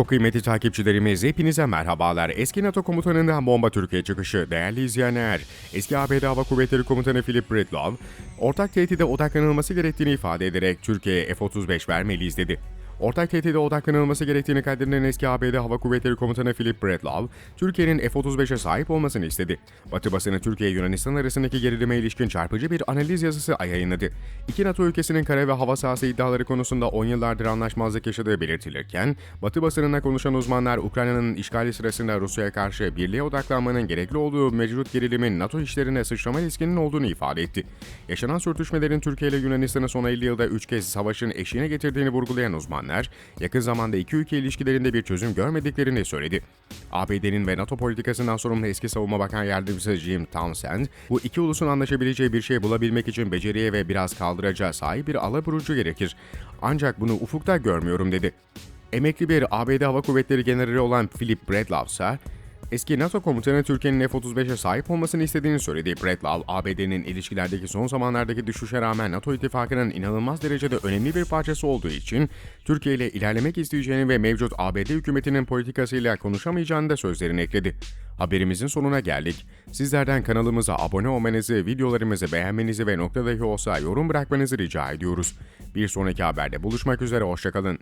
Çok kıymetli takipçilerimiz hepinize merhabalar. Eski NATO komutanından bomba Türkiye çıkışı. Değerli izleyenler, eski ABD Hava Kuvvetleri Komutanı Philip Bridlov, ortak tehdide odaklanılması gerektiğini ifade ederek Türkiye'ye F-35 vermeliyiz dedi. Ortak tehdide odaklanılması gerektiğini kaydedilen eski ABD Hava Kuvvetleri Komutanı Philip Bridlov, Türkiye'nin F-35'e sahip olmasını istedi. Batı basını Türkiye-Yunanistan arasındaki gerilime ilişkin çarpıcı bir analiz yazısı yayınladı. İki NATO ülkesinin kare ve hava sahası iddiaları konusunda 10 yıllardır anlaşmazlık yaşadığı belirtilirken, Batı basınına konuşan uzmanlar Ukrayna'nın işgali sırasında Rusya'ya karşı birliğe odaklanmanın gerekli olduğu mevcut gerilimin NATO işlerine sıçrama riskinin olduğunu ifade etti. Yaşanan sürtüşmelerin Türkiye ile Yunanistan'ı son 50 yılda 3 kez savaşın eşiğine getirdiğini vurgulayan uzmanlar, yakın zamanda iki ülke ilişkilerinde bir çözüm görmediklerini söyledi. ABD'nin ve NATO politikasından sorumlu eski savunma bakan yardımcısı Jim Townsend, bu iki ulusun anlaşabileceği bir şey bulabilmek için beceriye ve biraz kaldıraca sahip bir alaburucu gerekir. Ancak bunu ufukta görmüyorum dedi. Emekli bir ABD Hava Kuvvetleri Generali olan Philip Bradlaugh ise eski NATO komutanı Türkiye'nin F-35'e sahip olmasını istediğini söyledi. Bradlaugh, ABD'nin ilişkilerdeki son zamanlardaki düşüşe rağmen NATO ittifakının inanılmaz derecede önemli bir parçası olduğu için Türkiye ile ilerlemek isteyeceğini ve mevcut ABD hükümetinin politikasıyla konuşamayacağını da sözlerine ekledi. Haberimizin sonuna geldik. Sizlerden kanalımıza abone olmanızı, videolarımızı beğenmenizi ve nokta dahi olsa yorum bırakmanızı rica ediyoruz. Bir sonraki haberde buluşmak üzere, hoşçakalın.